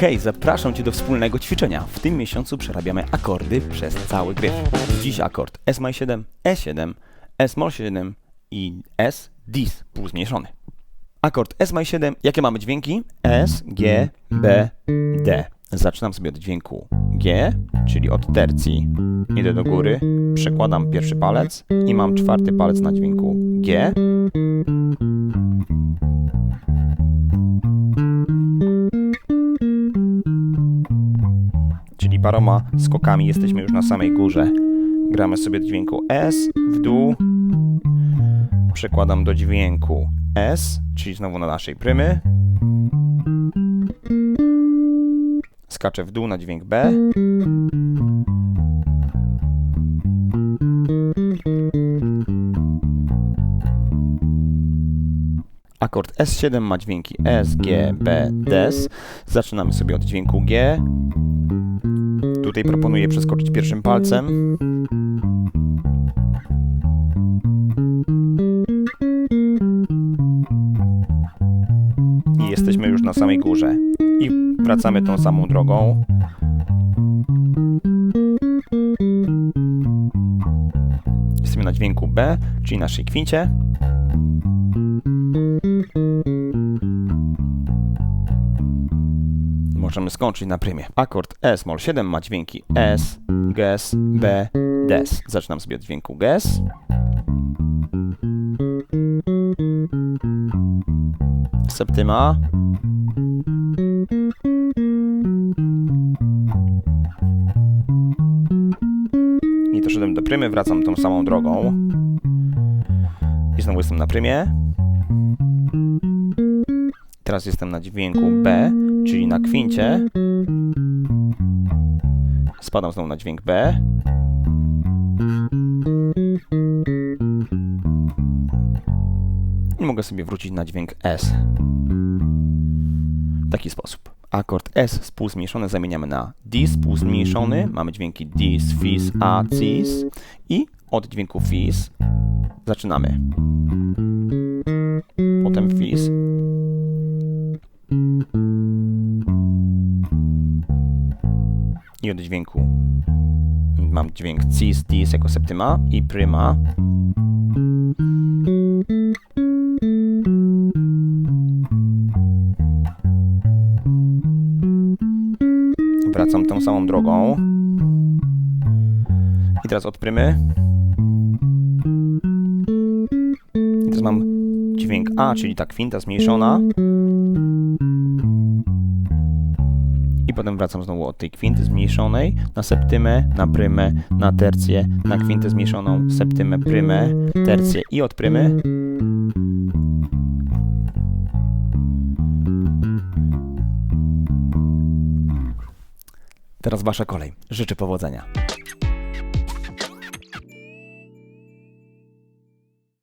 Hej, zapraszam Cię do wspólnego ćwiczenia. W tym miesiącu przerabiamy akordy przez cały gryf. Dziś akord S maj 7, E7, S mol 7 i S dis półzmniejszony. Akord S maj 7, jakie mamy dźwięki? S, G, B, D. Zaczynam sobie od dźwięku G, czyli od tercji. Idę do góry, przekładam pierwszy palec i mam czwarty palec na dźwięku G. Paroma skokami jesteśmy już na samej górze. Gramy sobie dźwięku S w dół. Przekładam do dźwięku S, czyli znowu na naszej prymy. Skaczę w dół na dźwięk B. Akord S7 ma dźwięki S, G, B, Des. Zaczynamy sobie od dźwięku G. Tutaj proponuję przeskoczyć pierwszym palcem. I jesteśmy już na samej górze. I wracamy tą samą drogą. Jesteśmy na dźwięku B, czyli naszej kwincie. Możemy skończyć na prymie. Akord S mol 7 ma dźwięki S, Ges, B, Des. Zaczynam sobie od dźwięku Ges. Septyma. I doszedłem do prymy, wracam tą samą drogą. I znowu jestem na prymie. Teraz jestem na dźwięku B, czyli na kwincie. Spadam znowu na dźwięk B. I mogę sobie wrócić na dźwięk S. W taki sposób. Akord S współzmniejszony zamieniamy na D współzmniejszony. Mamy dźwięki Dis, Fis, A, Cis. I od dźwięku Fis zaczynamy. Potem Fis. I od dźwięku mam dźwięk cis, dis jako septyma i pryma. Wracam tą samą drogą. I teraz od prymy. I teraz mam dźwięk A, czyli ta kwinta zmniejszona. I potem wracam znowu od tej kwinty zmniejszonej na septymę, na prymę, na tercję, na kwintę zmniejszoną, septymę, prymę, tercję i od prymy. Teraz wasza kolej. Życzę powodzenia.